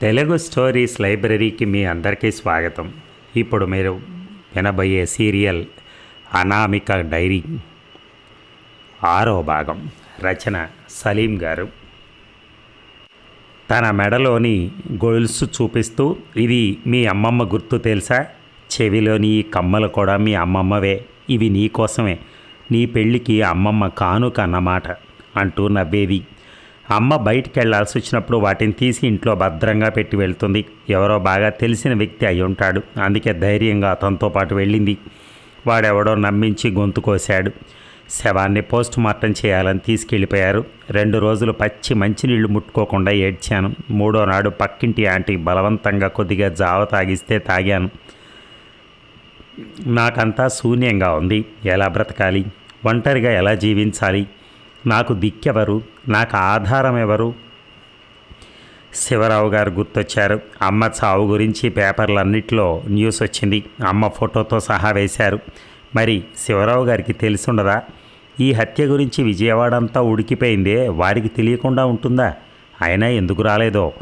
Telugu stories లైబ్రరీకి మీ అందరికీ స్వాగతం. ఇప్పుడు మీరు వినబోయే సీరియల్ అనామిక డైరీ. ఆరో భాగం. రచన సలీం గారు. తన మెడలోని గొలుసు చూపిస్తూ ఇది మీ అమ్మమ్మ గుర్తు తెలుసా? చెవిలోని ఈ కమ్మలు కూడా మీ అమ్మమ్మవే. ఇవి నీ కోసమే. నీ పెళ్ళికి అమ్మమ్మ కానుక అన్నమాట అంటూ నవ్వేది. అమ్మ బయటికి వెళ్ళాల్సి వచ్చినప్పుడు వాటిని తీసి ఇంట్లో భద్రంగా పెట్టి వెళ్తుంది. ఎవరో బాగా తెలిసిన వ్యక్తి అయి ఉంటాడు. అందుకే ధైర్యంగా అతనితో పాటు వెళ్ళింది. వాడెవడో నమ్మించి గొంతు కోశాడు. శవాన్ని పోస్ట్ మార్టం చేయాలని తీసుకెళ్ళిపోయారు. రెండు రోజులు పచ్చి మంచినీళ్ళు ముట్టుకోకుండా ఏడ్చాను. మూడో నాడు పక్కింటి ఆంటీ బలవంతంగా కొద్దిగా జావ తాగిస్తే తాగాను. నాకంతా శూన్యంగా ఉంది. ఎలా బ్రతకాలి? ఒంటరిగా ఎలా జీవించాలి? నాకు దిక్కెవరు? నాకు ఆధారం ఎవరు శివరావు గారు గుర్తొచ్చారు. అమ్మ చావు గురించి పేపర్లన్నింటిలో న్యూస్ వచ్చింది. అమ్మ ఫోటోతో సహా వేశారు. మరి శివరావు గారికి తెలిసుండదా? ఈ హత్య గురించి విజయవాడ అంతా ఉడికిపోయిందే వారికి తెలియకుండా ఉంటుందా? అయినా ఎందుకు రాలేదో?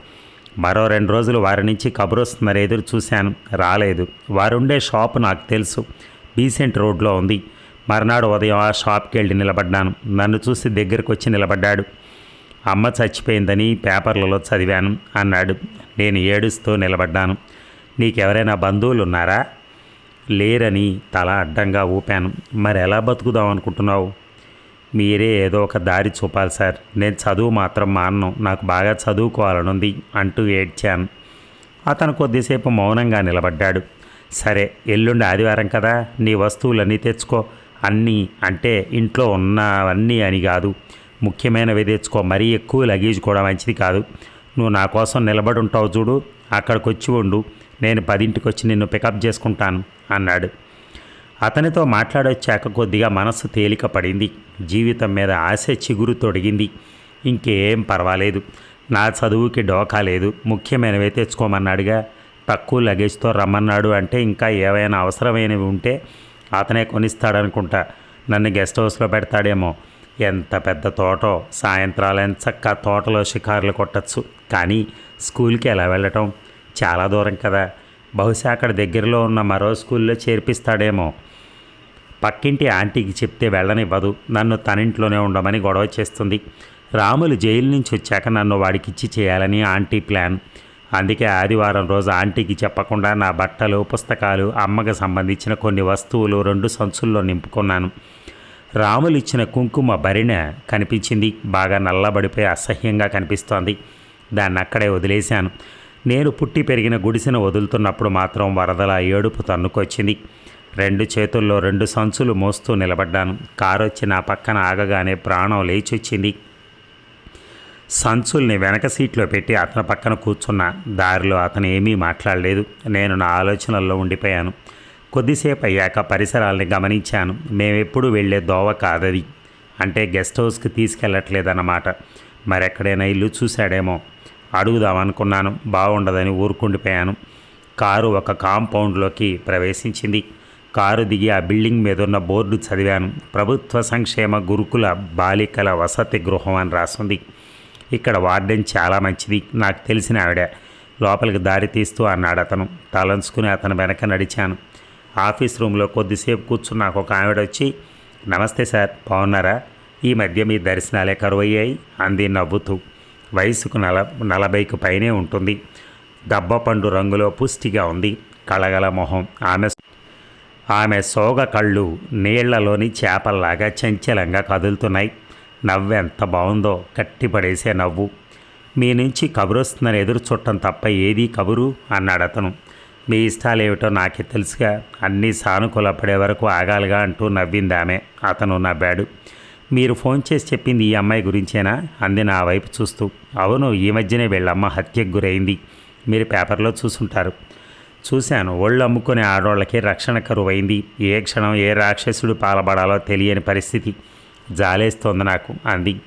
మరో రెండు రోజులు వారి నుంచి కబురు వస్తుందని ఎదురు చూశాను. రాలేదు. వారుండే షాప్ నాకు తెలుసు. బీసెంట్ రోడ్లో ఉంది. మర్నాడు ఉదయం ఆ షాప్కి వెళ్ళి నిలబడ్డాను. నన్ను చూసి దగ్గరకు వచ్చి నిలబడ్డాడు. అమ్మ చచ్చిపోయిందని పేపర్లలో చదివాను అన్నాడు. నేను ఏడుస్తూ నిలబడ్డాను. నీకెవరైనా బంధువులు ఉన్నారా లేరని తల అడ్డంగా ఊపాను. మరి ఎలా బతుకుదాం అనుకుంటున్నావు? మీరే ఏదో ఒక దారి చూపాలి సార్. నేను చదువు మాత్రం మానను. నాకు బాగా చదువుకోవాలనుంది అంటూ ఏడ్చాను. అతను కొద్దిసేపు మౌనంగా నిలబడ్డాడు. సరే ఎల్లుండి ఆదివారం కదా. నీ వస్తువులన్నీ తెచ్చుకో. అన్నీ అంటే ఇంట్లో ఉన్నవన్నీ అని కాదు. ముఖ్యమైనవి తెచ్చుకో. మరీ ఎక్కువ లగేజ్ కూడా మంచిది కాదు. నువ్వు నా కోసం నిలబడి ఉంటావు చూడు. అక్కడికి వచ్చి ఉండు. నేను పదింటికి వచ్చి నిన్ను పికప్ చేసుకుంటాను అన్నాడు. అతనితో మాట్లాడొచ్చాక కొద్దిగా మనస్సు తేలిక పడింది. జీవితం మీద ఆశ చిగురు తొడిగింది. ఇంకేం పర్వాలేదు. నా చదువుకి డోకా లేదు. ముఖ్యమైనవి తెచ్చుకోమన్నాడుగా. తక్కువ లగేజ్తో రమ్మన్నాడు అంటే ఇంకా ఏవైనా అవసరమైనవి ఉంటే అతనే కొనిస్తాడనుకుంటా. నన్ను గెస్ట్ హౌస్లో పెడతాడేమో. ఎంత పెద్ద తోటో సాయంత్రాలైన చక్క తోటలో షికారులు కొట్టచ్చు. కానీ స్కూల్కి ఎలా వెళ్ళటం? చాలా దూరం కదా. బహుశా అక్కడ దగ్గరలో ఉన్న మరో స్కూల్లో చేర్పిస్తాడేమో. పక్కింటి ఆంటీకి చెప్తే వెళ్ళనివ్వదు. నన్ను తనింట్లోనే ఉండమని గొడవ చేస్తుంది. రాములు జైలు నుంచి వచ్చాక నన్ను వాడికిచ్చి చేయాలని ఆంటీ ప్లాన్. అందుకే ఆదివారం రోజు ఆంటీకి చెప్పకుండా నా బట్టలు పుస్తకాలు అమ్మకు సంబంధించిన కొన్ని వస్తువులు రెండు సంచుల్లో నింపుకున్నాను. రాములు ఇచ్చిన కుంకుమ భరిణ కనిపించింది. బాగా నల్లబడిపోయి అసహ్యంగా కనిపిస్తోంది. దాన్ని అక్కడే వదిలేశాను. నేను పుట్టి పెరిగిన గుడిసెను వదులుతున్నప్పుడు మాత్రం వరదల ఏడుపు తన్నుకొచ్చింది. రెండు చేతుల్లో రెండు సంచులు మోస్తూ నిలబడ్డాను. కారు వచ్చి నా పక్కన ఆగగానే ప్రాణం లేచొచ్చింది. సంచుల్ని వెనక సీట్లో పెట్టి అతని పక్కన కూర్చున్నా. దారిలో అతను ఏమీ మాట్లాడలేదు. నేను నా ఆలోచనల్లో ఉండిపోయాను. కొద్దిసేపు అయ్యాక పరిసరాల్ని గమనించాను. మేమెప్పుడు వెళ్ళే దోవ కాదది. అంటే గెస్ట్ హౌస్కి తీసుకెళ్ళట్లేదన్నమాట. మరెక్కడైనా ఇల్లు చూశాడేమో. అడుగుదామనుకున్నాను. బాగుండదని ఊరుకుండిపోయాను. కారు ఒక కాంపౌండ్లోకి ప్రవేశించింది. కారు దిగి ఆ బిల్డింగ్ మీద ఉన్న బోర్డు చదివాను. ప్రభుత్వ సంక్షేమ గురుకుల బాలికల వసతి గృహం అని రాసింది. ఇక్కడ వార్డెన్ చాలా మంచిది. నాకు తెలిసిన ఆవిడ. లోపలికి దారి తీస్తూ అన్నాడు అతను తలంచుకుని అతను వెనక నడిచాను. ఆఫీస్ రూమ్లో కొద్దిసేపు కూర్చున్నాక ఒక ఆవిడ వచ్చి నమస్తే సార్ బాగున్నారా? ఈ మధ్య మీ దర్శనాలే కరువయ్యాయి అంది నవ్వుతూ. వయసుకు నల నలభైకు పైనే ఉంటుంది. దబ్బపండు రంగులో పుష్టిగా ఉంది. కళగల మొహం. ఆమె ఆమె సోగ కళ్ళు నీళ్ళలోని చేపల్లాగా చంచలంగా కదులుతున్నాయి. నవ్వెంత బాగుందో కట్టిపడేసే నవ్వు. మీ నుంచి కబురు వస్తుందని ఎదురు చుట్టం తప్ప ఏదీ కబురు? అన్నాడు మీ మీ ఇష్టాలేమిటో నాకే తెలుసుగా. అన్నీ సానుకూలపడే వరకు ఆగాలిగా అంటూ నవ్వింది ఆమె. అతను నవ్వాడు. మీరు ఫోన్ చేసి చెప్పింది ఈ అమ్మాయి గురించేనా? అంది నా వైపు చూస్తూ. అవును ఈ మధ్యనే వీళ్ళమ్మ హత్యకు గురైంది. మీరు పేపర్లో చూసుంటారు. చూశాను. ఒళ్ళు అమ్ముకునే ఆడవాళ్ళకి రక్షణ కరువైంది. ఏ క్షణం ఏ రాక్షసుడు పాలబడాలో తెలియని పరిస్థితి. జాలేస్తోంది నాకు అంది.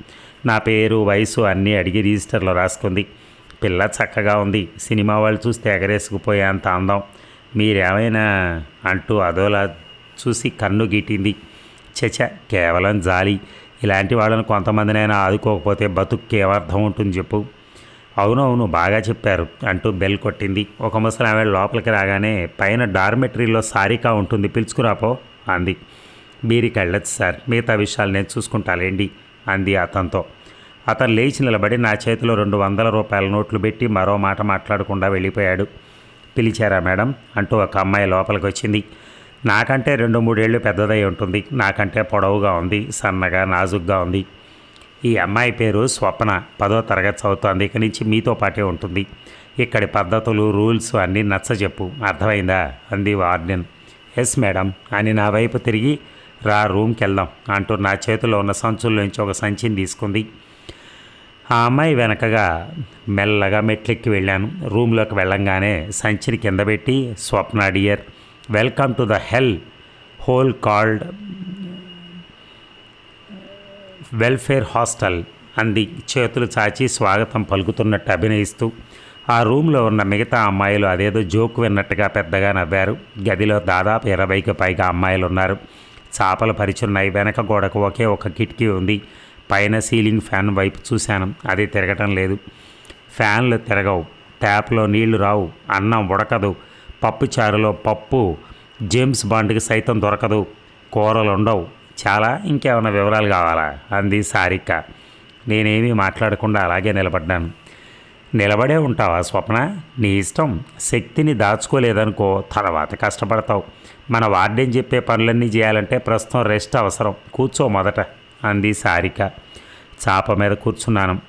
నా పేరు వయసు అన్నీ అడిగి రిజిస్టర్లో రాసుకుంది. పిల్ల చక్కగా ఉంది. సినిమా వాళ్ళు చూస్తే ఎగరేసుకుపోయే అంత అందం. మీరేమైనా అంటూ అదోలా చూసి కన్ను గీటింది. చచ కేవలం జాలి. ఇలాంటి వాళ్ళని కొంతమందినైనా ఆదుకోకపోతే బతుక్కి ఉంటుంది చెప్పు. అవునవును బాగా చెప్పారు అంటూ బెల్ కొట్టింది. ఒక ముసలి ఆమె లోపలికి రాగానే పైన డార్మెటరీలో సారికా ఉంటుంది పిలుచుకురాపో అంది. మీరికి వెళ్ళొచ్చు సార్ మిగతా విషయాలు నేను చూసుకుంటాలేండి అంది అతనితో. అతను లేచి నిలబడి నా చేతిలో రెండు వందల రూపాయల నోట్లు పెట్టి మరో మాట మాట్లాడకుండా వెళ్ళిపోయాడు. పిలిచారా మేడం? అంటూ ఒక అమ్మాయి లోపలికి వచ్చింది. నాకంటే రెండు మూడేళ్ళు పెద్దదై ఉంటుంది. నాకంటే పొడవుగా ఉంది. సన్నగా నాజుగ్గా ఉంది. ఈ అమ్మాయి పేరు స్వప్న. పదో తరగతి చదువుతోంది. ఇక నుంచి మీతో పాటే ఉంటుంది. ఇక్కడి పద్ధతులు రూల్స్ అన్నీ నచ్చజెప్పు. అర్థమైందా? అంది వార్డెన్. Yes madam. అని నా వైపు తిరిగి రా రూమ్కి వెళ్దాం అంటూ నా చేతిలో ఉన్న సంచుల్లోంచి ఒక సంచిని తీసుకుంది. ఆ అమ్మాయి వెనకగా మెల్లగా మెట్లెక్కి వెళ్ళాను. రూమ్లోకి వెళ్ళంగానే సంచిని కింద పెట్టి Swapna dear welcome to the hell hole called welfare hostel అంది. చేతులు చాచి స్వాగతం పలుకుతున్నట్టు అభినయిస్తూ ఆ రూమ్లో ఉన్న మిగతా అమ్మాయిలు అదేదో జోక్ విన్నట్టుగా పెద్దగా నవ్వారు. గదిలో దాదాపు ఇరవైకి పైగా అమ్మాయిలు ఉన్నారు చాపలు పరిచున్నాయి. వెనక గోడకు ఒకే ఒక కిటికీ ఉంది. పైన సీలింగ్ ఫ్యాన్ వైపు చూశాను. అది తిరగటం లేదు. ఫ్యాన్లు తిరగవు. ట్యాప్లో నీళ్ళు రావు. అన్నం ఉడకదు. పప్పు చారులో పప్పు జేమ్స్ బాండ్కి సైతం దొరకదు. కూరలు ఉండవు చాలా ఇంకేమైనా వివరాలు కావాలా? అంది సారిక. నేనేమీ మాట్లాడకుండా అలాగే నిలబడ్డాను. నిలబడే ఉంటావా స్వప్న? నీ ఇష్టం. శక్తిని దాచుకోలేదనుకో తర్వాత కష్టపడతావు. మన వార్డెన్ చెప్పే పనులన్నీ చేయాలంటే ప్రస్తుతం రెస్ట్ అవసరం. కూర్చో మొదట. అంది సారిక. చాప మీద కూర్చున్నాను.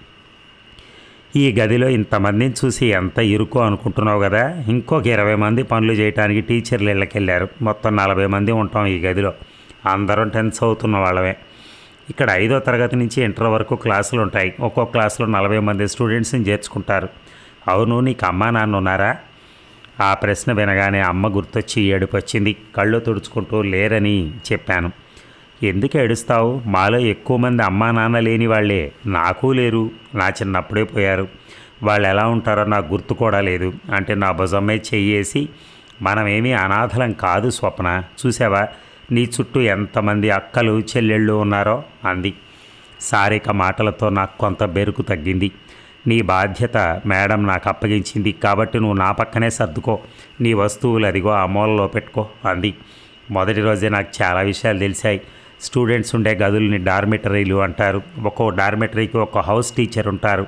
ఈ గదిలో ఇంతమందిని చూసి ఎంత ఇరుకో అనుకుంటున్నావు కదా? ఇంకొక ఇరవై మంది పనులు చేయడానికి టీచర్లు ఇళ్ళకెళ్ళారు. మొత్తం నలభై మంది ఉంటాం ఈ గదిలో. అందరం టెన్స్ అవుతున్న వాళ్ళమే. ఇక్కడ ఐదో తరగతి నుంచి ఇంటర్ వరకు క్లాసులు ఉంటాయి. ఒక్కో క్లాసులో నలభై మంది స్టూడెంట్స్ని చేర్చుకుంటారు. అవును నీకు అమ్మా నాన్న ఉన్నారా? ఆ ప్రశ్న వినగానే అమ్మ గుర్తొచ్చి ఏడుపు వచ్చింది కళ్ళు తుడుచుకుంటూ లేరని చెప్పాను. ఎందుకు ఏడుస్తావు? మాలో ఎక్కువ మంది అమ్మా నాన్న లేని వాళ్ళే. నాకు లేరు. నా చిన్నప్పుడే పోయారు. వాళ్ళు ఎలా ఉంటారో నాకు గుర్తు కూడా లేదు. అంటే నా భుజమే చెయ్యేసి మనమేమీ అనాథలం కాదు స్వప్న. చూసావా? నీ చుట్టూ ఎంతమంది అక్కలు చెల్లెళ్ళు ఉన్నారో? అంది. సారిక మాటలతో నాకు కొంత బెరుకు తగ్గింది. నీ బాధ్యత మేడం నాకు అప్పగించింది. కాబట్టి నువ్వు నా పక్కనే సర్దుకో. నీ వస్తువులు అదిగో ఆ మూలలో పెట్టుకో. అంది. మొదటి రోజే నాకు చాలా విషయాలు తెలిసాయి. స్టూడెంట్స్ ఉండే గదుల్ని డార్మెటరీలు అంటారు. ఒక్కో డార్మిటరీకి ఒక హౌస్ టీచర్ ఉంటారు.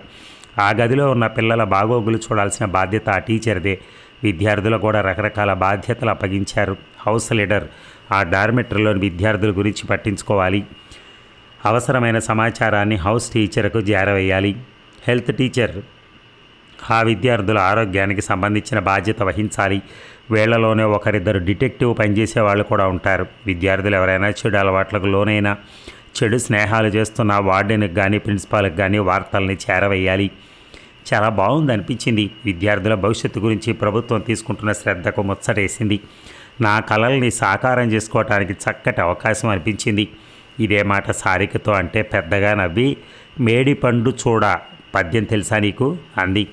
ఆ గదిలో ఉన్న పిల్లల బాగోగులు చూడాల్సిన బాధ్యత ఆ టీచర్దే. విద్యార్థులు కూడా రకరకాల బాధ్యతలు అప్పగించారు. హౌస్ లీడర్ ఆ డార్మిటరీలోని విద్యార్థుల గురించి పట్టించుకోవాలి. అవసరమైన సమాచారాన్ని హౌస్ టీచర్కు చేరవేయాలి హెల్త్ టీచర్ ఆ విద్యార్థుల ఆరోగ్యానికి సంబంధించిన బాధ్యత వహించాలి. వీళ్ళలోనే ఒకరిద్దరు డిటెక్టివ్ పనిచేసే వాళ్ళు కూడా ఉంటారు. విద్యార్థులు ఎవరైనా చెడు అలవాట్లకు లోనైనా చెడు స్నేహాలు చేస్తున్న వార్డెన్కి కానీ ప్రిన్సిపాల్కి కానీ వార్తల్ని చేరవేయాలి. చాలా బాగుంది అనిపించింది. విద్యార్థుల భవిష్యత్తు గురించి ప్రభుత్వం తీసుకుంటున్న శ్రద్ధకు ముచ్చటేసింది. నా కళల్ని సాకారం చేసుకోవటానికి చక్కటి అవకాశం అనిపించింది. ఇదే మాట సారికతో అంటే పెద్దగా నవ్వి మేడి పండు చూడ పద్యం తెలుసా నీకు? అంది.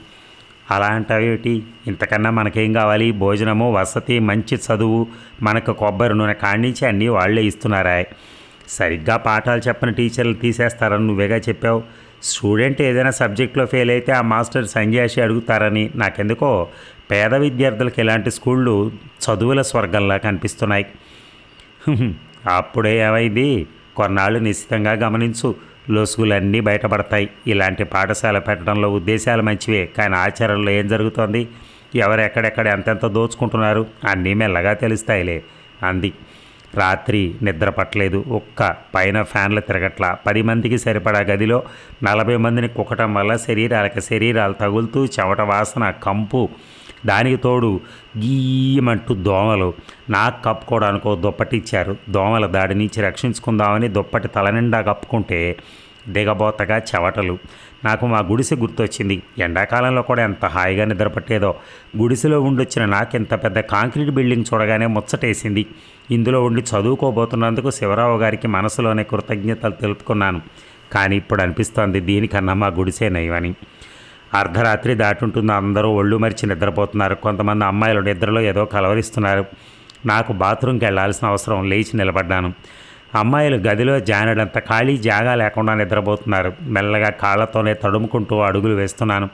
అలాంటి ఇంతకన్నా మనకేం కావాలి? భోజనము వసతి మంచి చదువు మనకు కొబ్బరి నూనె కాణించి అన్నీ వాళ్ళే ఇస్తున్నారా. సరిగ్గా పాఠాలు చెప్పని టీచర్లు తీసేస్తారని నువ్వేగా చెప్పావు? స్టూడెంట్ ఏదైనా సబ్జెక్ట్లో ఫెయిల్ అయితే ఆ మాస్టర్ సంజయాషి అడుగుతారని నాకెందుకో? పేద విద్యార్థులకు ఇలాంటి స్కూళ్ళు చదువుల స్వర్గంలా కనిపిస్తున్నాయి. అప్పుడే ఏమైంది? కొన్నాళ్ళు నిశ్చితంగా గమనించు. లొసుగులన్నీ బయటపడతాయి. ఇలాంటి పాఠశాల పెట్టడంలో ఉద్దేశాలు మంచివే కానీ ఆచరణలో ఏం జరుగుతోంది? ఎవరెక్కడెక్కడ ఎంతెంత దోచుకుంటున్నారు? అన్నీ మెల్లగా తెలుస్తాయిలే. అంది. రాత్రి నిద్ర పట్టలేదు. ఒక్క పైన ఫ్యాన్లు తిరగట్లా. పది మందికి సరిపడా గదిలో నలభై మందిని కుక్కటం వల్ల శరీరాలకు శరీరాలు తగులుతూ చెమట వాసన కంపు దానికి తోడు గీయమంటూ దోమలు నాకు కప్పుకోవడానికి దుప్పటిచ్చారు. దోమల దాడి నుంచి రక్షించుకుందామని దుప్పటి తలనిండా కప్పుకుంటే దిగబోతగా చెవటలు నాకు మా గుడిసె గుర్తొచ్చింది. ఎండాకాలంలో కూడా ఎంత హాయిగా నిద్రపట్టేదో. గుడిసెలో ఉండొచ్చిన నాకు ఇంత పెద్ద కాంక్రీట్ బిల్డింగ్ చూడగానే ముచ్చటేసింది. ఇందులో ఉండి చదువుకోబోతున్నందుకు శివరావు గారికి మనసులోనే కృతజ్ఞతలు తెలుపుకున్నాను. కానీ ఇప్పుడు అనిపిస్తోంది దీనికన్నా మా గుడిసే నయమని. అర్ధరాత్రి దాటుంటుంది. అందరూ ఒళ్ళు మరిచి నిద్రపోతున్నారు. కొంతమంది అమ్మాయిలు నిద్రలో ఏదో కలవరిస్తున్నారు. నాకు బాత్రూమ్కి వెళ్ళాల్సిన అవసరం లేచి నిలబడ్డాను. అమ్మాయిలు గదిలో జానడంత ఖాళీ జాగా లేకుండా నిద్రపోతున్నారు. మెల్లగా కాళ్ళతోనే తడుముకుంటూ అడుగులు వేస్తున్నాను.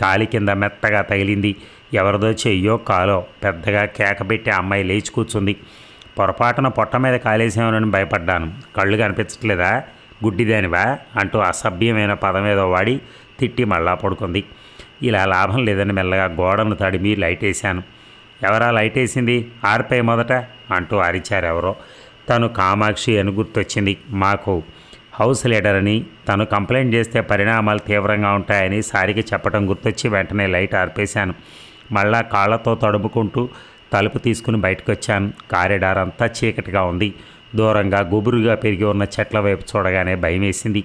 కాలి కింద మెత్తగా తగిలింది. ఎవరిదో చెయ్యో కాలో పెద్దగా కేక పెట్టి అమ్మాయి లేచి కూర్చుంది. పొరపాటున పొట్ట మీద కాలేసామని భయపడ్డాను. కళ్ళు కనిపించట్లేదా? గుడ్డిదానివా? అంటూ అసభ్యమైన పదం ఏదో వాడి తిట్టి మళ్ళా పడుకుంది. ఇలా లాభం లేదని మెల్లగా గోడను తడిమి లైట్ వేశాను. ఎవరా లైట్ వేసింది? ఆర్పై మొదట అంటూ అరిచారు ఎవరో. తను కామాక్షి అని గుర్తొచ్చింది. మాకు హౌస్ లీడర్ అని తను కంప్లైంట్ చేస్తే పరిణామాలు తీవ్రంగా ఉంటాయని సారికి చెప్పడం గుర్తొచ్చి వెంటనే లైట్ ఆర్పేశాను. మళ్ళా కాళ్ళతో తడుముకుంటూ తలుపు తీసుకుని బయటకు వచ్చాను కారిడార్ అంతా చీకటిగా ఉంది. దూరంగా గుబురుగా పెరిగి ఉన్న చెట్ల వైపు చూడగానే భయం వేసింది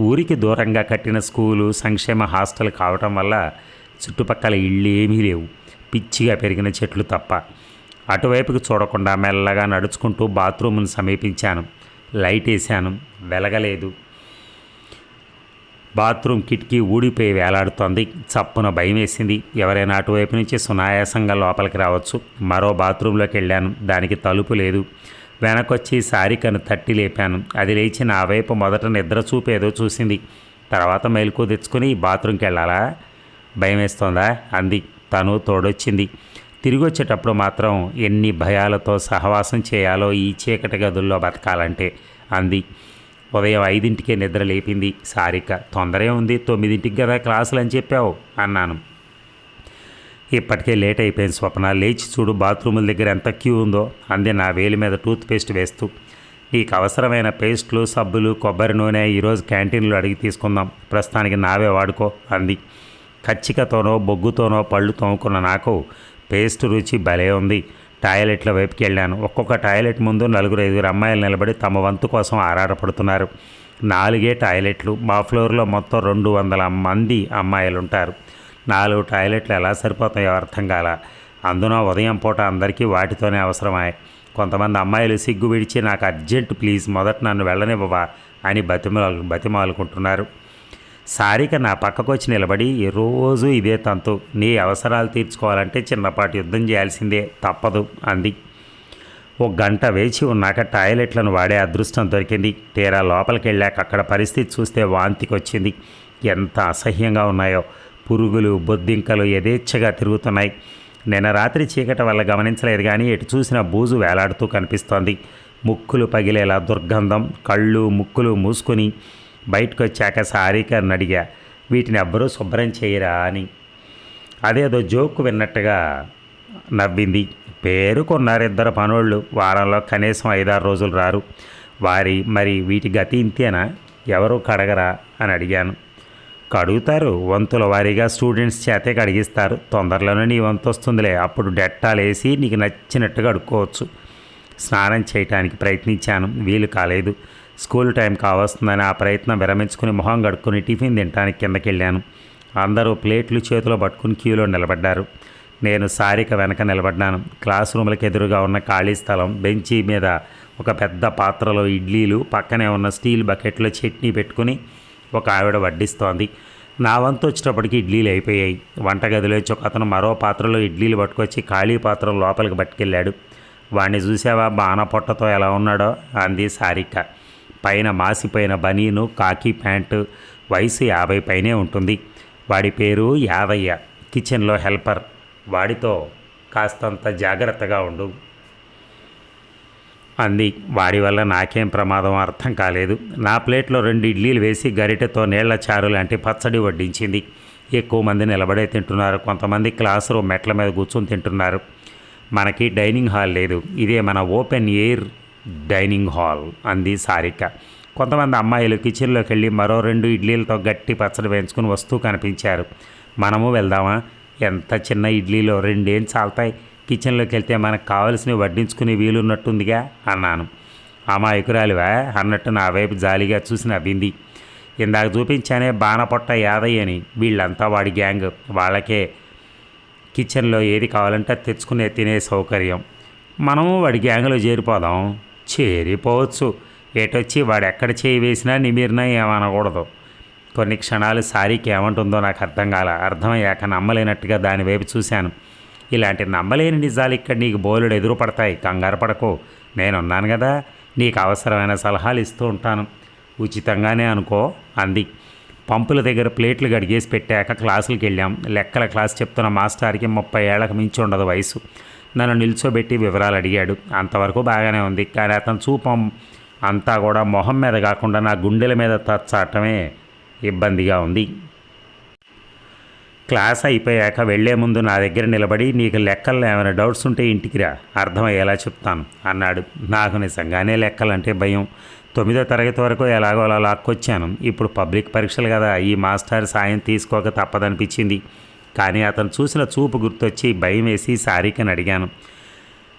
ఊరికి దూరంగా కట్టిన స్కూలు సంక్షేమ హాస్టల్ కావటం వల్ల చుట్టుపక్కల ఇళ్ళు ఏమీ లేవు. పిచ్చిగా పెరిగిన చెట్లు తప్ప. అటువైపుకి చూడకుండా మెల్లగా నడుచుకుంటూ బాత్రూమును సమీపించాను. లైట్ వేశాను. వెలగలేదు. బాత్రూమ్ కిటికీ ఊడిపోయి వేలాడుతోంది. చప్పున భయం వేసింది ఎవరైనా అటువైపు నుంచి సునాయాసంగా లోపలికి రావచ్చు. మరో బాత్రూంలోకి వెళ్ళాను. దానికి తలుపు లేదు. వెనకొచ్చి సారికను తట్టి లేపాను. అది లేచి నా వైపు మొదట నిద్ర చూపేదో చూసింది. తర్వాత మేలుకు తెచ్చుకుని బాత్రూమ్కి వెళ్ళాలా భయం వేస్తోందా అంది. తను తోడొచ్చింది. తిరిగి వచ్చేటప్పుడు మాత్రం ఎన్ని భయాలతో సహవాసం చేయాలో ఈ చీకటి గదుల్లో బతకాలంటే అంది. ఉదయం ఐదింటికే నిద్ర లేపింది. సారిక తొందరే ఉంది తొమ్మిదింటికి కదా క్లాసులు అని చెప్పావు అన్నాను. ఇప్పటికే లేట్ అయిపోయింది స్వప్న. లేచి చూడు బాత్రూముల దగ్గర ఎంత క్యూ ఉందో. అంది నా వేలి మీద టూత్ పేస్ట్ వేస్తూ. నీకు అవసరమైన పేస్ట్లు సబ్బులు కొబ్బరి నూనె ఈరోజు క్యాంటీన్లో అడిగి తీసుకుందాం. ప్రస్తుతానికి నావే వాడుకో అంది. కచ్చికతోనో బొగ్గుతోనో పళ్ళు తోముకున్న నాకు పేస్ట్ రుచి భలే ఉంది. టాయిలెట్ల వైపుకి వెళ్ళాను. ఒక్కొక్క టాయిలెట్ ముందు నలుగురు ఐదుగురు అమ్మాయిలు నిలబడి తమ వంతు కోసం ఆరాటపడుతున్నారు. నాలుగే టాయిలెట్లు. మా ఫ్లోర్లో మొత్తం రెండు వందల మంది అమ్మాయిలు ఉంటారు నాలుగు టాయిలెట్లు ఎలా సరిపోతాయో అర్థం కాల. అందున ఉదయం పూట అందరికీ వాటితోనే అవసరమాయి కొంతమంది అమ్మాయిలు సిగ్గు విడిచి నాకు అర్జెంట్ ప్లీజ్ మొదట నన్ను వెళ్ళనివ్వవా అని బతిమాలు బతిమాలుకుంటున్నారు సారిక నా పక్కకు వచ్చి నిలబడి రోజు ఇదే తంతు నీ అవసరాలు తీర్చుకోవాలంటే చిన్నపాటి యుద్ధం చేయాల్సిందే తప్పదు అంది. ఒక గంట వేచి ఉన్నాక టాయిలెట్లను వాడే అదృష్టం దొరికింది. తీరా లోపలికి వెళ్ళాక అక్కడ పరిస్థితి చూస్తే వాంతికి వచ్చింది ఎంత అసహ్యంగా ఉన్నాయో. పురుగులు బొద్దింకలు యథేచ్ఛగా తిరుగుతున్నాయి. నిన్న రాత్రి చీకటి వల్ల గమనించలేదు కానీ ఎటు చూసిన బూజు వేలాడుతూ కనిపిస్తోంది. ముక్కులు పగిలేలా దుర్గంధం కళ్ళు ముక్కులు మూసుకొని బయటకు వచ్చాక సారీకర్ని అడిగా వీటిని ఎవ్వరూ శుభ్రం చేయరా? అని. అదేదో జోక్ విన్నట్టుగా నవ్వింది. పేరుకున్నారు ఇద్దరు పనోళ్ళు వారంలో కనీసం ఐదారు రోజులు రారు. వారి మరి వీటి గతి ఇంతేనా? ఎవరు కడగరా? అని అడిగాను. కడుగుతారు. వంతుల వారీగా స్టూడెంట్స్ చేతే కడిగిస్తారు. తొందరలోనే నీ వంతు వస్తుందిలే. అప్పుడు డెట్టాలు వేసి నీకు నచ్చినట్టుగా అడుక్కోవచ్చు. స్నానం చేయటానికి ప్రయత్నించాను. వీలు కాలేదు. స్కూల్ టైం కావస్తుందని ఆ ప్రయత్నం విరమించుకుని మొహం కడుక్కొని టిఫిన్ తినడానికి కిందకి వెళ్ళాను అందరూ ప్లేట్లు చేతిలో పట్టుకుని క్యూలో నిలబడ్డారు. నేను సారిక వెనక నిలబడ్డాను. క్లాస్ రూమ్లకు ఎదురుగా ఉన్న ఖాళీ స్థలం బెంచీ మీద ఒక పెద్ద పాత్రలో ఇడ్లీలు పక్కనే ఉన్న స్టీల్ బకెట్లో చట్నీ పెట్టుకుని ఒక ఆవిడ వడ్డిస్తోంది. నా వంతు వచ్చేటప్పటికి ఇడ్లీలు అయిపోయాయి. వంటగదిలోంచి ఒక అతను మరో పాత్రలో ఇడ్లీలు పట్టుకొచ్చి ఖాళీ పాత్ర లోపలికి పట్టుకెళ్ళాడు. వాడిని చూసావా బాణ పొట్టతో ఎలా ఉన్నాడో? అంది సారిక. పైన మాసిపోయిన బనీను కాకి ప్యాంటు వయసు యాభై పైనే ఉంటుంది. వాడి పేరు యాదయ్య కిచెన్లో హెల్పర్. వాడితో కాస్తంత జాగ్రత్తగా ఉండు. అంది. వాడి వల్ల నాకేం ప్రమాదం అర్థం కాలేదు. నా ప్లేట్లో రెండు ఇడ్లీలు వేసి గరిటెతో నీళ్ళ చారు లాంటి పచ్చడి వడ్డించింది. ఎక్కువ మంది నిలబడే తింటున్నారు. కొంతమంది క్లాస్ రూమ్ మెట్ల మీద కూర్చొని తింటున్నారు. మనకి డైనింగ్ హాల్ లేదు. ఇదే మన ఓపెన్ ఎయిర్ డైనింగ్ హాల్ అంది సారిక. కొంతమంది అమ్మాయిలు కిచెన్లోకి వెళ్ళి మరో రెండు ఇడ్లీలతో గట్టి పచ్చడి వేయించుకుని వస్తూ కనిపించారు. మనము వెళ్దామా? ఎంత చిన్న ఇడ్లీలో రెండేం చాలుతాయి? కిచెన్లోకి వెళ్తే మనకు కావలసినవి వడ్డించుకునే వీలున్నట్టుందిగా అన్నాను. అమాయకురాలివా అన్నట్టు నా వైపు జాలిగా చూసి నవ్వింది ఇందాక చూపించానే బాణపొట్ట యాదయ్య అని. వీళ్ళంతా వాడి గ్యాంగ్. వాళ్ళకే కిచెన్లో ఏది కావాలంటే అది తెచ్చుకునే తినే సౌకర్యం. మనము వాడి గ్యాంగ్లో చేరిపోదాం. చేరిపోవచ్చు. ఏటొచ్చి వాడు ఎక్కడ చేయి వేసినా నిమిరినా ఏమనకూడదు కొన్ని క్షణాలు సారీకి ఏమంటుందో నాకు అర్థం కాల. అర్థమయ్యాక నమ్మలేనట్టుగా దాని వైపు చూశాను. ఇలాంటి నమ్మలేని నిజాలు ఇక్కడ నీకు బోలుడు ఎదురు పడతాయి కంగారు పడకు. నేనున్నాను కదా. నీకు అవసరమైన సలహాలు ఇస్తూ ఉంటాను. ఉచితంగానే అనుకో అంది. పంపుల దగ్గర ప్లేట్లు గడిగేసి పెట్టాక క్లాసులకు వెళ్ళాం. లెక్కల క్లాస్ చెప్తున్న మాస్టర్కి ముప్పై ఏళ్ళకి మించి ఉండదు వయసు. నన్ను నిల్చోబెట్టి వివరాలు అడిగాడు. అంతవరకు బాగానే ఉంది. కానీ అతను చూపం అంతా కూడా మొహం మీద కాకుండా నా గుండెల మీద తచ్చాటమే ఇబ్బందిగా ఉంది. క్లాస్ అయిపోయాక వెళ్ళే ముందు నా దగ్గర నిలబడి నీకు లెక్కల్లో ఏమైనా డౌట్స్ ఉంటే ఇంటికి రా అర్థమయ్యేలా చెప్తాను అన్నాడు. నాకు నిజంగానే లెక్కలంటే భయం. తొమ్మిదో తరగతి వరకు ఎలాగో అలా లాక్కొచ్చాను. ఇప్పుడు పబ్లిక్ పరీక్షలు కదా ఈ మాస్టర్ సాయం తీసుకోక తప్పదనిపించింది. కానీ అతను చూసిన చూపు గుర్తొచ్చి భయం వేసి సారికని అడిగాను.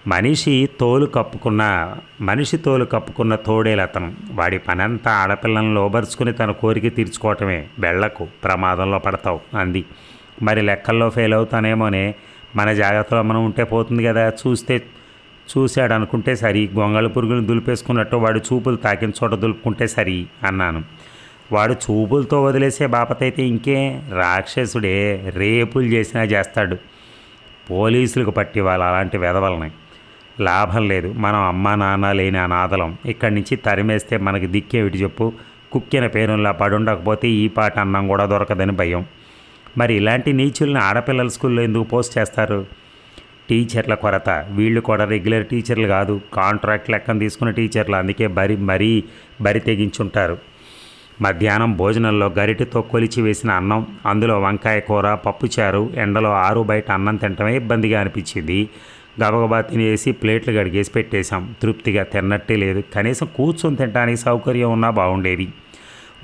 మనిషి తోలు కప్పుకున్న మనిషి తోలు కప్పుకున్న తోడేలు అతను. వాడి పనంతా ఆడపిల్లను లోబరుచుకుని తన కోరిక తీర్చుకోవటమే. వెళ్ళకు ప్రమాదంలో పడతావు అంది. మరి లెక్కల్లో ఫెయిల్ అవుతానేమోనే. మన జాగ్రత్తలో మనం ఉంటే పోతుంది కదా. చూస్తే చూశాడు అనుకుంటే సరి. గొంగళ పురుగుని దులిపేసుకున్నట్టు వాడు చూపులు తాకిన చోట దులుపుకుంటే సరి అన్నాను. వాడు చూపులతో వదిలేసే బాపతైతే ఇంకే రాక్షసుడే. రేపులు చేసినా చేస్తాడు. పోలీసులకు పట్టి వాళ్ళు అలాంటి వెధవలని. లాభం లేదు. మనం అమ్మ నాన్న లేని అనాథలం. ఇక్కడి నుంచి తరిమేస్తే మనకి దిక్కేవిటి చెప్పు. కుక్కిన పేరులా పడుండకపోతే ఈ పాట అన్నం కూడా దొరకదని భయం. మరి ఇలాంటి నీచుల్ని ఆడపిల్లల స్కూల్లో ఎందుకు పోస్ట్ చేస్తారు? టీచర్ల కొరత. వీళ్ళు కూడా రెగ్యులర్ టీచర్లు కాదు. కాంట్రాక్ట్ లెక్కన తీసుకున్న టీచర్లు. అందుకే బరి మరీ బరి తెగించుంటారు. మధ్యాహ్నం భోజనంలో గరిటెతో కొలిచి వేసిన అన్నం అందులో వంకాయ కూర పప్పుచారు ఎండలో ఆరు బయట అన్నం తినటమే ఇబ్బందిగా అనిపించింది. గబగబా తినేసి ప్లేట్లు గడిగేసి పెట్టేశాం. తృప్తిగా తిన్నట్టే లేదు. కనీసం కూర్చొని తినడానికి సౌకర్యం ఉన్నా బాగుండేది.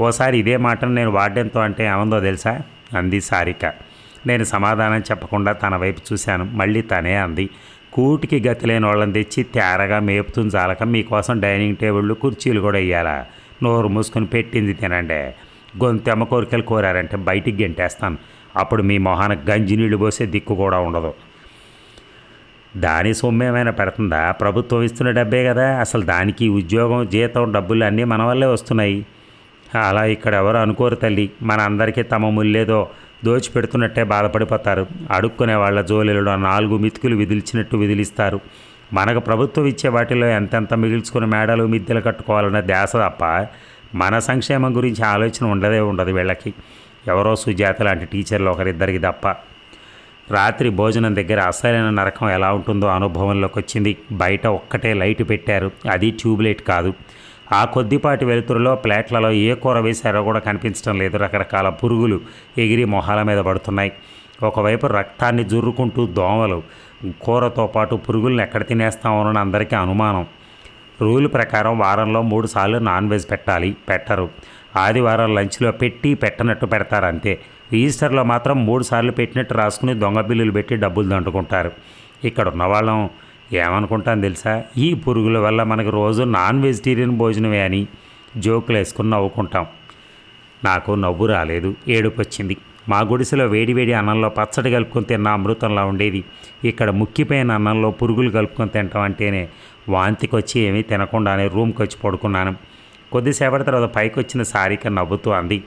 ఓసారి ఇదే మాటను నేను వాడడంతో అంటే ఏమందో తెలుసా? అంది సారిక. నేను సమాధానం చెప్పకుండా తన వైపు చూశాను. మళ్ళీ తనే అంది. కూటికి గతి లేని వాళ్ళని తెచ్చి తేరగా మేపుతుంది చాలక మీకోసం డైనింగ్ టేబుళ్ళు కుర్చీలు కూడా ఇయ్యాలా? నోరు మూసుకొని పెట్టింది తినండి. గొంతెమ్మ కోరికలు కోరారంటే బయటికి గెంటేస్తాను. అప్పుడు మీ మొహాన గంజి నీళ్ళు పోసే దిక్కు కూడా ఉండదు. దాని సొమ్ము ఏమైనా పెడుతుందా? ప్రభుత్వం ఇస్తున్న డబ్బే కదా. అసలు దానికి ఉద్యోగం జీతం డబ్బులు అన్నీ మన వల్లే వస్తున్నాయి. అలా ఇక్కడ ఎవరు అనుకోరు తల్లి. మన అందరికీ తమ ముల్లేదో దోచిపెడుతున్నట్టే బాధపడిపోతారు. అడుక్కునే వాళ్ళ జోలిలో నాలుగు మితుకులు విదిల్చినట్టు విదిలిస్తారు. మనకు ప్రభుత్వం ఇచ్చే వాటిలో ఎంతెంత మిగిల్చుకుని మేడలు మిద్దెలు కట్టుకోవాలన్న ధ్యాస తప్ప మన సంక్షేమం గురించి ఆలోచన ఉండదే ఉండదు వీళ్ళకి. ఎవరో సుజాత లాంటి టీచర్లు ఒకరిద్దరికి తప్ప. రాత్రి భోజనం దగ్గర అసలైన నరకం ఎలా ఉంటుందో అనుభవంలోకి వచ్చింది బయట ఒక్కటే లైట్ పెట్టారు. అది ట్యూబ్లైట్ కాదు. ఆ కొద్దిపాటి వెలుతురులో ప్లేట్లలో ఏ కూర వేశారో కూడా కనిపించడం లేదు. రకరకాల పురుగులు ఎగిరి మొహాల మీద పడుతున్నాయి. ఒకవైపు రక్తాన్ని జుర్రుకుంటూ దోమలు కూరతో పాటు పురుగుల్ని ఎక్కడ తినేస్తామోనని అందరికీ అనుమానం. రూల్ ప్రకారం వారంలో మూడు సార్లు నాన్ వెజ్ పెట్టాలి పెట్టరు. ఆదివారం లంచ్లో పెట్టి పెట్టనట్టు పెడతారు అంతే. రిజిస్టర్లో మాత్రం మూడు సార్లు పెట్టినట్టు రాసుకుని దొంగ బిల్లులు పెట్టి డబ్బులు దండుకుంటారు. ఇక్కడ ఉన్న వాళ్ళం ఏమనుకుంటాను తెలుసా? ఈ పురుగుల వల్ల మనకు రోజు నాన్ వెజిటేరియన్ భోజనమే అని జోకులు వేసుకుని నవ్వుకుంటాం. నాకు నవ్వు రాలేదు ఏడుపు వచ్చింది. మా గుడిసెలో వేడివేడి అన్నంలో పచ్చడి కలుపుకొని తిన్న అమృతంలా ఉండేది. ఇక్కడ ముక్కిపోయిన అన్నంలో పురుగులు కలుపుకొని తింటాం అంటేనే వాంతికి వచ్చి ఏమీ తినకుండానే రూమ్కి వచ్చి పడుకున్నాను. కొద్దిసేపటి తర్వాత పైకి వచ్చిన సారిక నవ్వుతూ అంది.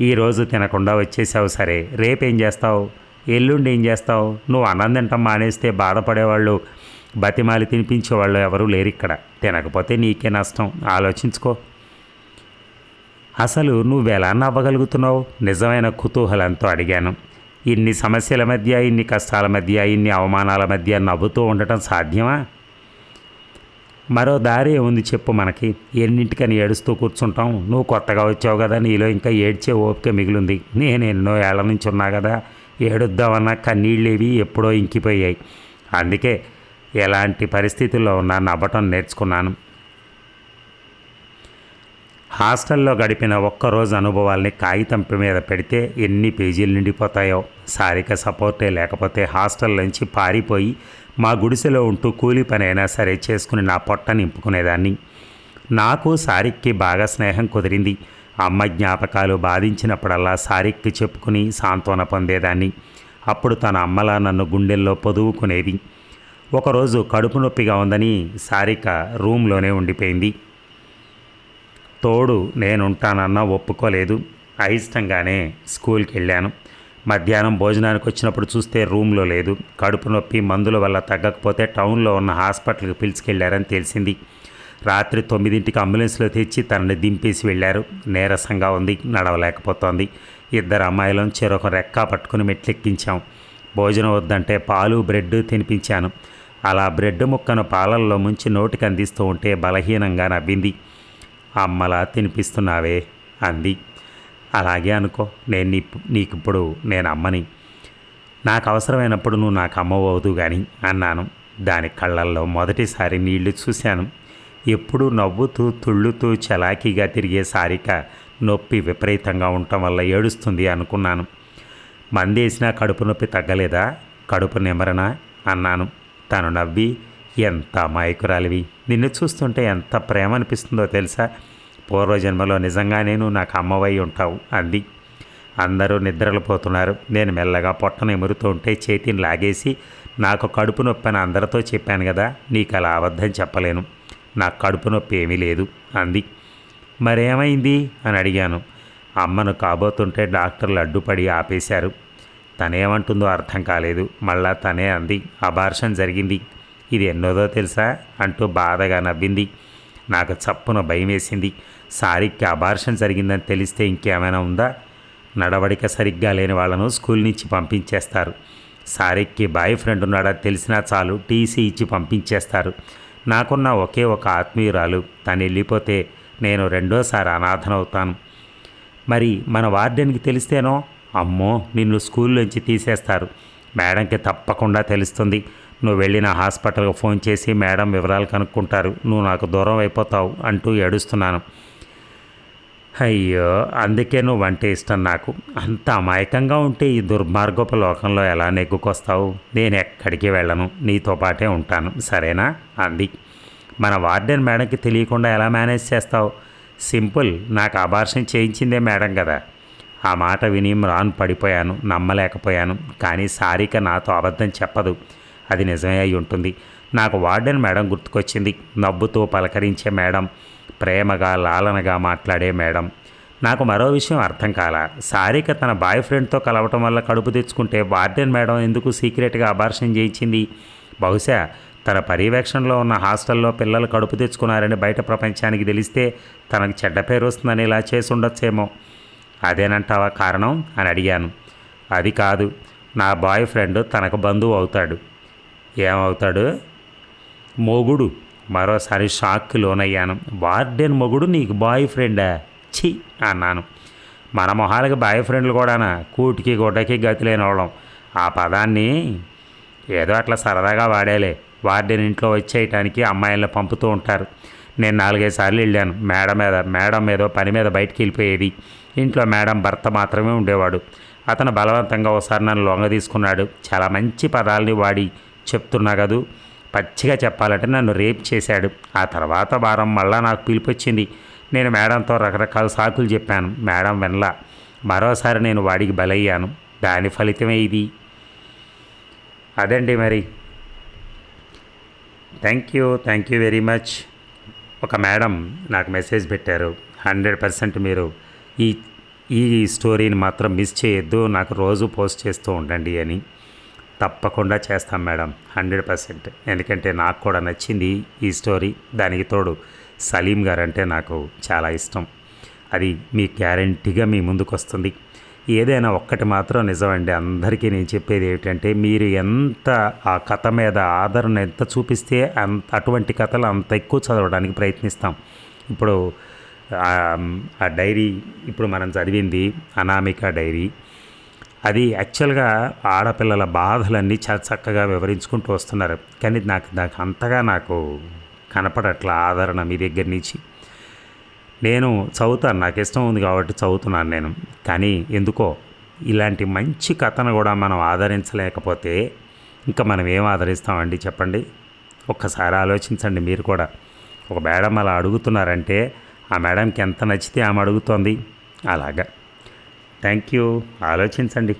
ఈరోజు తినకుండా వచ్చేసావు సరే రేపేం చేస్తావు? ఎల్లుండి ఏం చేస్తావు? నువ్వు అన్నం తింటాం మానేస్తే బాధపడేవాళ్ళు బతిమాలి తినిపించేవాళ్ళు ఎవరూ లేరు ఇక్కడ తినకపోతే నీకే నష్టం. ఆలోచించుకో. అసలు నువ్వు ఎలా నవ్వగలుగుతున్నావు? నిజమైన కుతూహలంతో అడిగాను. ఇన్ని సమస్యల మధ్య ఇన్ని కష్టాల మధ్య ఇన్ని అవమానాల మధ్య నవ్వుతూ ఉండటం సాధ్యమా? మరో దారి ఉంది చెప్పు మనకి. ఎన్నింటికని ఏడుస్తూ కూర్చుంటాం. నువ్వు కొత్తగా వచ్చావు కదా నీలో ఇంకా ఏడ్చే ఓపిక మిగిలింది. నేను ఎన్నో ఏళ్ళ నుంచి ఉన్నా కదా ఏడుద్దామన్నా కన్నీళ్ళేవి ఎప్పుడో ఇంకిపోయాయి. అందుకే ఎలాంటి పరిస్థితుల్లో ఉన్నా నవ్వటం నేర్చుకున్నాను. హాస్టల్లో గడిపిన ఒక్కరోజు అనుభవాల్ని కాగితం మీద పెడితే ఎన్ని పేజీలు నిండిపోతాయో. సారిక సపోర్టే లేకపోతే హాస్టల్ నుంచి పారిపోయి మా గుడిసెలో ఉంటూ కూలి పని అయినా సరే చేసుకుని నా పొట్ట నింపుకునేదాన్ని. నాకు సారిక్కి బాగా స్నేహం కుదిరింది. అమ్మ జ్ఞాపకాలు బాధించినప్పుడల్లా సారిక్కి చెప్పుకుని సాంత్వన పొందేదాన్ని. అప్పుడు తన అమ్మలా నన్ను గుండెల్లో పొదువుకునేది. ఒకరోజు కడుపు నొప్పిగా ఉందని సారిక రూమ్లోనే ఉండిపోయింది. తోడు నేనుంటానన్నా ఒప్పుకోలేదు. అయిష్టంగానే స్కూల్కి వెళ్ళాను మధ్యాహ్నం భోజనానికి వచ్చినప్పుడు చూస్తే రూమ్లో లేదు. కడుపు నొప్పి మందుల వల్ల తగ్గకపోతే టౌన్లో ఉన్న హాస్పిటల్కి పిలిచికెళ్ళారని తెలిసింది. రాత్రి తొమ్మిదింటికి అంబులెన్స్లో తెచ్చి తనని దింపేసి వెళ్ళారు. నీరసంగా ఉంది నడవలేకపోతోంది. ఇద్దరు అమ్మాయిలను చెరొక రెక్క పట్టుకుని మెట్లెక్కించాం. భోజనం వద్దంటే పాలు బ్రెడ్ తినిపించాను. అలా బ్రెడ్ ముక్కను పాలల్లో ముంచి నోటికి అందిస్తూ ఉంటే బలహీనంగా నవ్వింది. అమ్మలా తినిపిస్తున్నావే అంది. అలాగే అనుకో నేను నీ నీకిప్పుడు నేను అమ్మని. నాకు అవసరమైనప్పుడు నువ్వు నాకు అమ్మవద్దు కానీ అన్నాను. దాని కళ్ళల్లో మొదటిసారి నీళ్ళు చూశాను. ఎప్పుడూ నవ్వుతూ తుళ్ళుతూ చలాకీగా తిరిగే సారిక నొప్పి విపరీతంగా ఉండటం వల్ల ఏడుస్తుంది అనుకున్నాను. మందేసినా కడుపు నొప్పి తగ్గలేదా? కడుపు నిమరణ అన్నాను. తను నవ్వి ఎంత అమాయకురాలివి నిన్ను చూస్తుంటే ఎంత ప్రేమ అనిపిస్తుందో తెలుసా? పూర్వజన్మలో నిజంగా నేను నాకు అమ్మవై ఉంటావు అంది. అందరూ నిద్రలు పోతున్నారు నేను మెల్లగా పొట్టను ఎమురుతూ ఉంటే చేతిని లాగేసి నాకు కడుపు నొప్పి అని అందరితో చెప్పాను కదా నీకు అలా అబద్ధం చెప్పలేను. నాకు కడుపు నొప్పి ఏమీ లేదు అంది. మరేమైంది? అని అడిగాను. అమ్మను కాబోతుంటే డాక్టర్లు అడ్డుపడి ఆపేశారు. తనేమంటుందో అర్థం కాలేదు. మళ్ళా తనే అంది అబార్షన్ జరిగింది. ఇది ఎన్నోదో తెలుసా? అంటూ బాధగా నవ్వింది. నాకు చప్పున భయం వేసింది సారికి అబార్షన్ జరిగిందని తెలిస్తే ఇంకేమైనా ఉందా? నడవడిక సరిగ్గా లేని వాళ్ళను స్కూల్ నుంచి పంపించేస్తారు. సారిక్కి బాయ్ ఫ్రెండ్ ఉన్నాడా తెలిసినా చాలు టీసీ ఇచ్చి పంపించేస్తారు. నాకున్న ఒకే ఒక ఆత్మీయురాలు. తను వెళ్ళిపోతే నేను రెండోసారి అనాథనవుతాను. మరి మన వార్డెన్కి తెలిస్తేనో? అమ్మో నిన్ను స్కూల్ నుంచి తీసేస్తారు. మేడంకి తప్పకుండా తెలుస్తుంది. నువ్వు వెళ్ళిన హాస్పిటల్కి ఫోన్ చేసి మేడం వివరాలు కనుక్కుంటారు. నువ్వు నాకు దూరం అయిపోతావు అంటూ ఏడుస్తున్నాను. అయ్యో అందుకే నువ్వు అంటే ఇష్టం నాకు. అంత అమాయకంగా ఉంటే ఈ దుర్మార్గపు లోకంలో ఎలా నెగ్గుకొస్తావు? నేను ఎక్కడికి వెళ్ళను. నీతో పాటే ఉంటాను. సరేనా? అంది. మన వార్డెన్ మేడంకి తెలియకుండా ఎలా మేనేజ్ చేస్తావు? సింపుల్. నాకు అబార్షన్ చేయించిందే మేడం కదా. ఆ మాట విని మ్రాన్ పడిపోయాను నమ్మలేకపోయాను. కానీ సారిక నాతో అబద్ధం చెప్పదు. అది నిజమే అయి ఉంటుంది. నాకు వార్డెన్ మేడం గుర్తుకొచ్చింది. నవ్వుతూ పలకరించే మేడం ప్రేమగా లాలనగా మాట్లాడే మేడం. నాకు మరో విషయం అర్థం కాల. సారిక తన బాయ్ ఫ్రెండ్తో కలవటం వల్ల కడుపు తెచ్చుకుంటే వార్డెన్ మేడం ఎందుకు సీక్రెట్గా అబార్షన్ చేయించింది? బహుశా తన పర్యవేక్షణలో ఉన్న హాస్టల్లో పిల్లలు కడుపు తెచ్చుకున్నారని బయట ప్రపంచానికి తెలిస్తే తనకు చెడ్డ పేరు వస్తుందని ఇలా చేసి ఉండొచ్చేమో. అదేనంటావా కారణం అని అడిగాను. అది కాదు నా బాయ్ ఫ్రెండ్ తనకు బంధువు అవుతాడు. ఏమవుతాడు? మొగుడు. మరోసారి షాక్కి లోనయ్యాను. వార్డెన్ మొగుడు నీకు బాయ్ ఫ్రెండా? ఛీ! అన్నాను. మన మొహాలకి బాయ్ ఫ్రెండ్లు కూడానా? కూటికి గుడ్డకి గతి లేని వాళ్ళం ఆ పదాన్ని ఏదో అట్లా సరదాగా వాడేలే. వార్డెన్ ఇంట్లో వచ్చేయటానికి అమ్మాయిలను పంపుతూ ఉంటారు. నేను నాలుగైదు సార్లు వెళ్ళాను. మేడం మీద మేడం ఏదో పని మీద బయటికి వెళ్ళిపోయేది. ఇంట్లో మేడం భర్త మాత్రమే ఉండేవాడు. అతను బలవంతంగా ఒకసారి నన్ను లొంగ తీసుకున్నాడు. చాలా మంచి పదాలని వాడి చెప్తున్నా కదూ? పచ్చిగా చెప్పాలంటే నన్ను రేప్ చేశాడు. ఆ తర్వాత వారం మళ్ళా నాకు పిలిపొచ్చింది. నేను మేడంతో రకరకాల సాకులు చెప్పాను. మేడం వినలా మరోసారి నేను వాడికి బలయ్యాను. దాని ఫలితమే ఇది. అదండి మరి. Thank you thank you very much. ఒక మేడం నాకు మెసేజ్ పెట్టారు. హండ్రెడ్ పర్సెంట్ మీరు ఈ ఈ స్టోరీని మాత్రం మిస్ చేయొద్దు నాకు రోజు పోస్ట్ చేస్తూ ఉండండి అని. తప్పకుండా చేస్తాం మేడం హండ్రెడ్ పర్సెంట్. ఎందుకంటే నాకు కూడా నచ్చింది ఈ స్టోరీ. దానికి తోడు సలీం గారు అంటే నాకు చాలా ఇష్టం. అది మీ గ్యారంటీగా మీ ముందుకు వస్తుంది ఏదైనా ఒక్కటి మాత్రం నిజమండి అందరికీ నేను చెప్పేది ఏమిటంటే మీరు ఎంత ఆ కథ మీద ఆదరణ ఎంత చూపిస్తే అంత అటువంటి కథలు అంత ఎక్కువ చదవడానికి ప్రయత్నిస్తాం. ఇప్పుడు ఆ డైరీ ఇప్పుడు మనం చదివింది అనామిక డైరీ. అది యాక్చువల్గా ఆడపిల్లల బాధలన్నీ చాలా చక్కగా వివరించుకుంటూ వస్తున్నారు. కానీ నాకు నాకు అంతగా నాకు కనపడట్ల ఆదరణ మీ దగ్గర నుంచి. నేను చదువుతాను నాకు ఇష్టం ఉంది కాబట్టి చదువుతున్నాను నేను. కానీ ఎందుకో ఇలాంటి మంచి కథను కూడా మనం ఆదరించలేకపోతే ఇంకా మనం ఏం ఆదరిస్తామండి చెప్పండి? ఒక్కసారి ఆలోచించండి మీరు కూడా. ఒక మేడం అలా అడుగుతున్నారంటే ఆ మేడంకి ఎంత నచ్చితే ఆమె అడుగుతోంది. అలాగా. థ్యాంక్ యూ ఆలోచించండి.